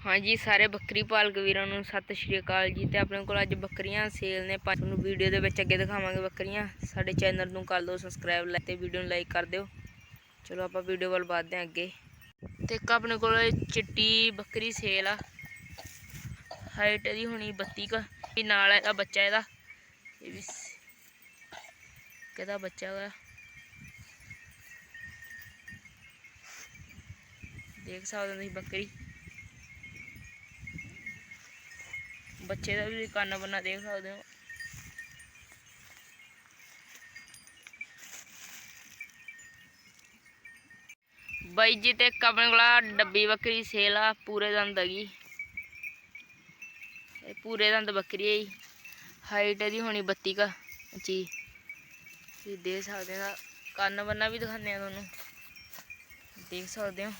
ਹਾਂਜੀ ਸਾਰੇ ਬੱਕਰੀ ਪਾਲਕ ਵੀਰਾਂ ਨੂੰ ਸਤਿ ਸ਼੍ਰੀ ਅਕਾਲ ਜੀ ਤੇ ਆਪਣੇ ਕੋਲ ਅੱਜ ਬੱਕਰੀਆਂ ਸੇਲ ਨੇ ਪੰਜ ਵੀਡੀਓ ਦੇ ਵਿੱਚ ਅੱਗੇ ਦਿਖਾਵਾਂਗੇ ਬੱਕਰੀਆਂ। ਸਾਡੇ ਚੈਨਲ ਨੂੰ ਕਰ ਦਿਓ ਸਬਸਕ੍ਰਾਈਬ ਲੈ ਤੇ ਵੀਡੀਓ ਨੂੰ ਲਾਈਕ ਕਰ ਦਿਓ। ਚਲੋ ਆਪਾਂ ਵੀਡੀਓ ਵੱਲ ਵਧਦੇ ਹਾਂ ਅੱਗੇ। ਤੇ ਇੱਕ ਆਪਣੇ ਕੋਲ ਚਿੱਟੀ ਬੱਕਰੀ ਸੇਲ ਆ। ਹਾਈਟ ਇਹਦੀ ਹੋਣੀ 32 ਕ ਇਹ ਨਾਲ ਇਹਦਾ ਬੱਚਾ ਇਹਦਾ। ਇਹ ਵੀ ਸ- ਕਿਹਦਾ ਬੱਚਾ ਵਾ ਦੇਖ ਸਕਦੇ ਹੋ ਤੁਸੀਂ ਬੱਕਰੀ। ਬੱਚੇ ਦਾ ਵੀ ਕੰਨ ਬੰਨਾ ਦੇਖ ਸਕਦੇ ਹੋ। ਬਾਈ ਜੀ ਤੇ ਇੱਕ ਆਪਣੇ ਕੋਲ ਡੱਬੀ ਬੱਕਰੀ ਸੇਲ ਆ, ਪੂਰੇ ਦੰਦ ਹੈਗੀ ਇਹ ਪੂਰੇ ਦੰਦ ਬੱਕਰੀ ਹੈ ਹਾਈਟ ਇਹਦੀ ਹੋਣੀ 32 ਕਾ ਜੀ ਤੁਸੀਂ ਦੇਖ ਸਕਦੇ ਹੋ ਕੰਨ ਬੰਨਾ ਵੀ ਦਿਖਾਉਂਦੇ ਆ ਤੁਹਾਨੂੰ। ਦੇਖ ਸਕਦੇ ਹੋ।